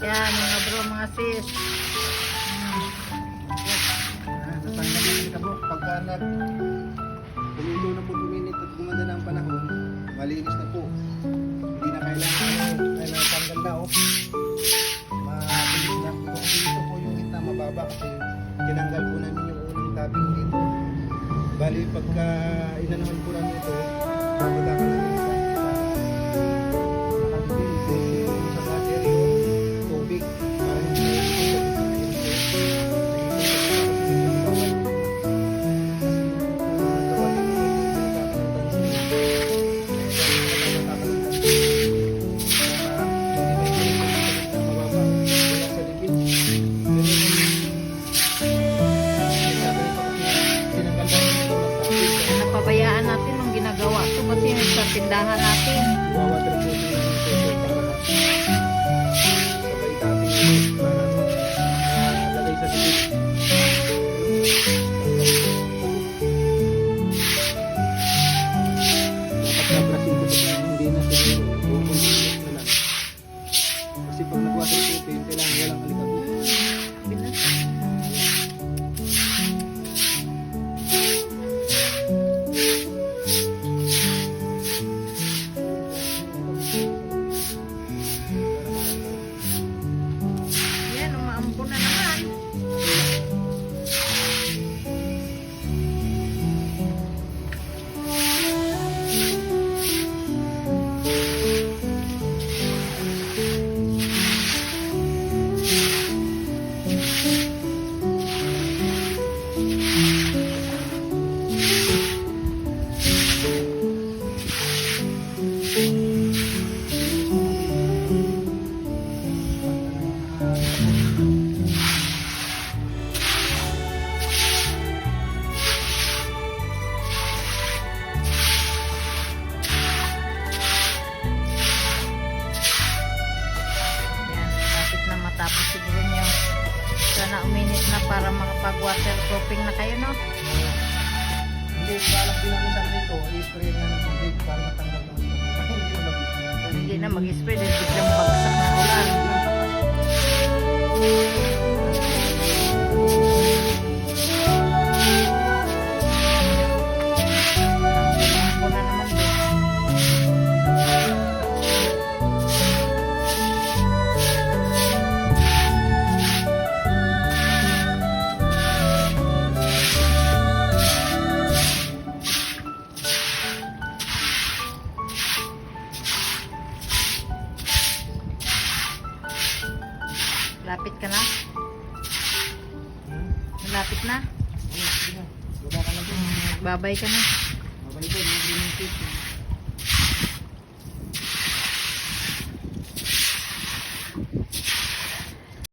Yan, mga bro, mga sis. Ah, natanggal na yung kabok. Pagka nag tumilo na po tuminit at gumanda na ang panahon, malinis na po. Hindi na kailangan, kailangan tanggal na oh. Mabilis na. Kasi dito po yung gitna mababa kasi tinanggal po namin yung unang tapping dito. Bali, pagka inanaman po namin ito, bababa tindahan natin. Kasi pag nag-waterproofing, matapos siguro nyo. Sana uminit na para makapag-waterproofing na kayo, no? Hindi, namin sa dito, i-spray na ng tubig para matanggal ng Hindi na mag-spray. Hindi na mag-spray biglang bagsak Lapit ka na? Hmm? Malapit na? Sige na. Baba ka din. Babay ka na. Ko, mga